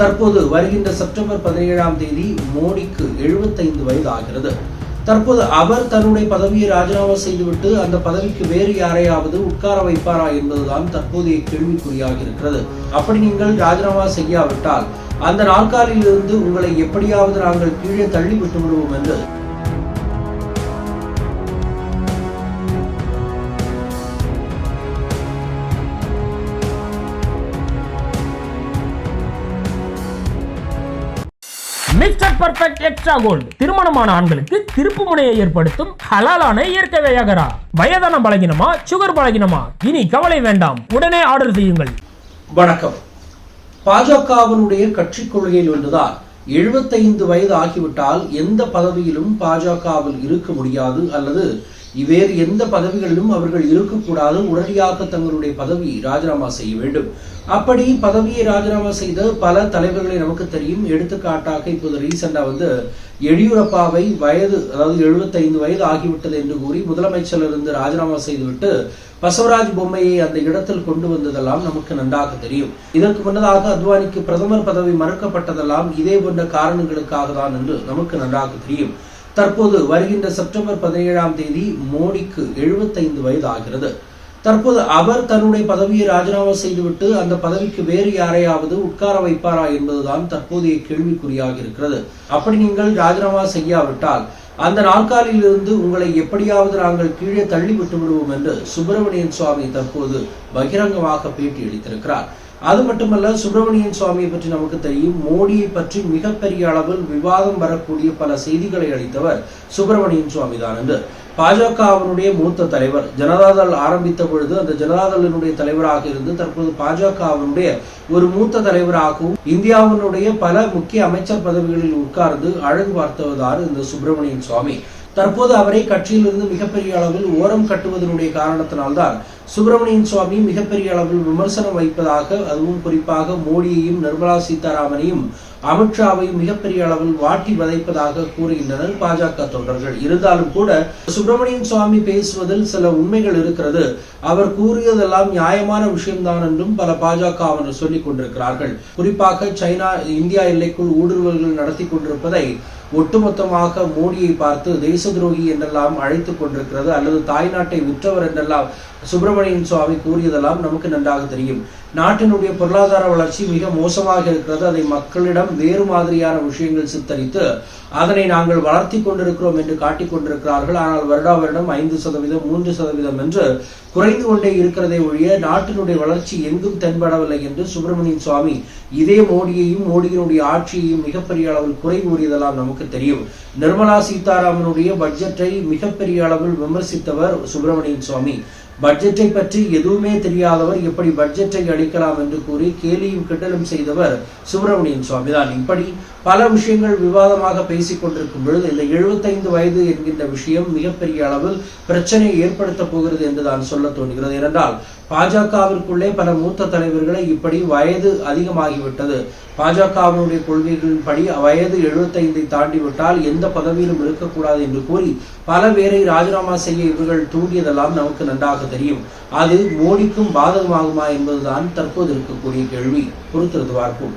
தற்போது வருகின்ற செப்டம்பர் பதினேழாம் தேதி மோடிக்கு 75 வயது ஆகிறது தற்போது அவர் தன்னுடைய பதவியை ராஜினாமா செய்துவிட்டு அந்த பதவிக்கு வேறு யாரையாவது உட்கார வைப்பாரா என்பதுதான் தற்போதைய கேள்விக்குறியாக இருக்கிறது. அப்படி நீங்கள் ராஜினாமா செய்யாவிட்டால் அந்த நாற்காலியிலிருந்து உங்களை எப்படியாவது நாங்கள் கீழே தள்ளி விட்டு விடுவோம் என்று மிஸ்டர் பர்ஃபெக்ட் எக்ஸ்ட்ரா கோல்டு திருமணமான ஆண்களுக்கு திருப்பு முனையை ஏற்படுத்தும் ஹலாலான இயற்கை வியாகரா. வயதான பலகினமா சுகர் பலகினமா? இனி கவலை வேண்டாம். உடனே ஆர்டர் செய்யுங்கள். வணக்கம். பாஜகவினுடைய கட்சி கொள்கையில் ஒன்றுதான் 75 வயது ஆகிவிட்டால் எந்த பதவியிலும் பாஜகவில் இருக்க முடியாது அல்லது வேறு எந்த பதவிகளிலும் அவர்கள் இருக்கக்கூடாது. உடனடியாக தங்களுடைய பதவி ராஜினாமா செய்ய வேண்டும். அப்படி பதவியை ராஜினாமா செய்த பல தலைவர்களை நமக்கு தெரியும். எடுத்துக்காட்டாக இப்போது ரீசெண்டா வந்து எடியூரப்பாவை வயது அதாவது 75 வயது ஆகிவிட்டது என்று கூறி முதலமைச்சரிலிருந்து ராஜினாமா செய்துவிட்டு பசவராஜ் பொம்மையை அந்த இடத்தில் கொண்டு வந்ததெல்லாம் நமக்கு நன்றாக தெரியும். இதற்கு முன்னதாக அத்வானிக்கு பிரதமர் பதவி மறுக்கப்பட்டதெல்லாம் இதே போன்ற காரணங்களுக்காக தான் என்று நமக்கு நன்றாக தெரியும். தற்போது வருகின்ற செப்டம்பர் பதினேழாம் தேதி மோடிக்கு 75 வயது ஆகிறது தற்போது அவர் தன்னுடைய பதவியை ராஜினாமா செய்துவிட்டு அந்த பதவிக்கு வேறு யாரையாவது உட்கார வைப்பாரா என்பதுதான் தற்போதைய கேள்விக்குறியாக இருக்கிறது. அப்படி நீங்கள் ராஜினாமா செய்யாவிட்டால் அந்த நாற்காலியிலிருந்து உங்களை எப்படியாவது நாங்கள் கீழே தள்ளி விட்டு விடுவோம் என்று சுப்பிரமணியன் சுவாமி தற்போது பகிரங்கமாக பேட்டி அளித்திருக்கிறார். அது மட்டுமல்ல சுப்பிரமணியன் சுவாமியை பற்றி நமக்கு தெரியும். மோடியை பற்றி மிகப்பெரிய அளவில் விவாதம் வரக்கூடிய பல செய்திகளை அளித்தவர் சுப்பிரமணியன் சுவாமி தான் என்று பாஜகவினுடைய மூத்த தலைவர் ஜனதாதள் ஆரம்பித்த பொழுது அந்த ஜனதாதளினுடைய தலைவராக இருந்து தற்போது பாஜகவினுடைய ஒரு மூத்த தலைவராகவும் இந்தியாவினுடைய பல முக்கிய அமைச்சர் பதவிகளில் உட்கார்ந்து அழகு பார்த்தவர் இந்த சுப்பிரமணியன் சுவாமி. தற்போது அவரை கட்சியிலிருந்து மிகப்பெரிய அளவில் ஓரம் கட்டுவதனுடைய காரணத்தினால்தான் சுப்பிரமணியன் சுவாமி மிகப்பெரிய அளவில் விமர்சனம் வைப்பதாக அதுவும் குறிப்பாக மோடியையும் நிர்மலா சீதாராமனையும் அமித்ஷாவையும் மிகப்பெரிய அளவில் வாட்டி வதைப்பதாக கூறுகின்றனர் பாஜக தொண்டர்கள். இருந்தாலும் கூட சுப்பிரமணியன் சுவாமி பேசுவதில் சில உண்மைகள் இருக்கிறது. அவர் கூறியதெல்லாம் நியாயமான விஷயம்தான் என்றும் பல பாஜகவினர் சொல்லிக் கொண்டிருக்கிறார்கள். குறிப்பாக சைனா இந்தியா எல்லைக்குள் ஊடுருவல்கள் நடத்தி கொண்டிருப்பதை ஒட்டுமொத்தமாக மோடியை பார்த்து தேச துரோகி என்றெல்லாம் அழைத்துக் கொண்டிருக்கிறது அல்லது தாய்நாட்டை விற்றவர் என்றெல்லாம் சுப்பிரமணியன் சுவாமி கூறியதெல்லாம் நமக்கு நன்றாக தெரியும். நாட்டினுடைய பொருளாதார வளர்ச்சி மிக மோசமாக இருக்கிறது. அதை மக்களிடம் வேறு மாதிரியான விஷயங்கள் சித்தரித்து அதனை நாங்கள் வளர்த்தி கொண்டிருக்கிறோம் என்று காட்டிக் கொண்டிருக்கிறார்கள். ஆனால் வருடா வருடம் ஐந்து சதவீதம் மூன்று சதவீதம் என்று குறைந்து கொண்டே இருக்கிறதை ஒழிய நாட்டினுடைய வளர்ச்சி எங்கும் தென்படவில்லை என்று சுப்பிரமணியன் சுவாமி இதே மோடியையும் மோடியினுடைய ஆட்சியையும் மிகப்பெரிய அளவில் குறை கூறியதெல்லாம் நமக்கு தெரியும். நிர்மலா சீதாராமனுடைய பட்ஜெட்டை மிகப்பெரிய அளவில் விமர்சித்தவர் சுப்பிரமணியன் சுவாமி. பட்ஜெட்டை பற்றி எதுவுமே தெரியாதவர் எப்படி பட்ஜெட்டை அளிக்கலாம் என்று கூறி கேலியும் கிண்டலும் செய்தவர் சுப்பிரமணியன் சுவாமி தான் இப்படி பல விஷயங்கள் விவாதமாக பேசிக் கொண்டிருக்கும் பொழுது இந்த 75 வயது என்கின்ற விஷயம் மிகப்பெரிய அளவில் பிரச்சனையை ஏற்படுத்த போகிறது என்று தான் சொல்ல தோன்றுகிறது. ஏனென்றால் பாஜகவிற்குள்ளே பல மூத்த தலைவர்களை இப்படி வயது அதிகமாகிவிட்டது. பாஜகவினுடைய கொள்கைகளின்படி வயது 75 தாண்டி விட்டால் எந்த பதவியிலும் இருக்கக்கூடாது என்று கூறி பல பேரை ராஜினாமா செய்ய இவர்கள் தூண்டியதெல்லாம் நமக்கு நன்றாக தெரியும். அது மோடிக்கும் பாதகமாகுமா என்பதுதான் தற்போது இருக்கக்கூடிய கேள்வி. பொறுத்திருந்து பார்ப்போம்.